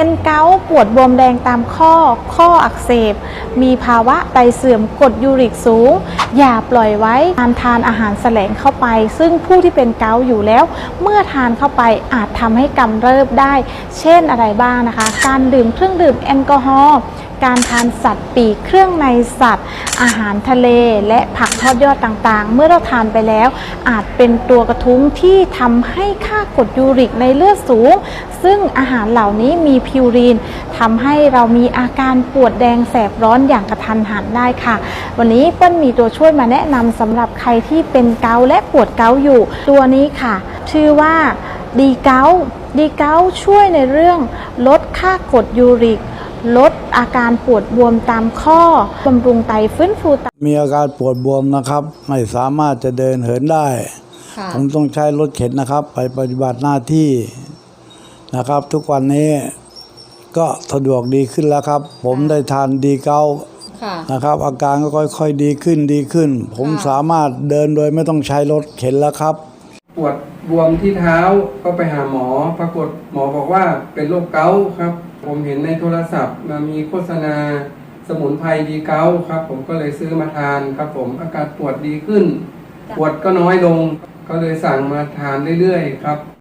เป็นเกาปวดบวมแดงตามข้อ ข้ออักเสบ มีภาวะไตเสื่อมกรดยูริกสูง อย่าปล่อยไว้การทานอาหารแสลงเข้าไป ซึ่งผู้ที่เป็นเกาอยู่แล้ว เมื่อทานเข้าไปอาจทำให้กำเริบได้ เช่นอะไรบ้างนะคะ การดื่มเครื่องดื่มแอลกอฮอล์ การทานสัตว์ปีกเครื่องในสัตว์ อาหารทะเลและผักทอดยอดต่างๆ เมื่อเราทานไปแล้ว อาจเป็นตัวกระทุ้งที่ทำให้ค่ากรดยูริกในเลือดสูง ซึ่งอาหารเหล่านี้มีพิวรีนทำให้เรามีอาการปวดแดงแสบร้อนอย่างกระทันหันได้ค่ะ วันนี้เปิ้ลมีตัวช่วยมาแนะนำสำหรับใครที่เป็นเกาและปวดเกาอยู่ ตัวนี้ค่ะ ชื่อว่าดีเกาดีเกาช่วยในเรื่องลดค่ากรดยูริก ลดอาการปวดบวมตามข้อบำรุงไตฟื้นฟูไตมีอาการปวดบวมนะครับ ไม่สามารถจะเดินเหินได้ค่ะผมต้องใช้รถเข็นนะครับ ไปปฏิบัติหน้าที่นะครับ ทุกวันนี้ก็สะดวกดีขึ้นแล้วครับ ผมได้ทานดีเก้าค่ะนะครับ อาการก็ค่อยๆดีขึ้นดีขึ้น ผมค่ะสามารถเดินโดยไม่ต้องใช้รถเข็นแล้วครับ ปวดบวมที่เท้าก็ไปหาหมอ ปรากฏหมอบอกว่าเป็นโรคเกาต์ครับ ผมเห็นในโทรศัพท์มามีโฆษณาสมุนไพรดีเกาต์ครับ ผมก็เลยซื้อมาทานครับ ผมอาการปวดดีขึ้น ปวดก็น้อยลง ก็เลยสั่งมาทานเรื่อยๆครับ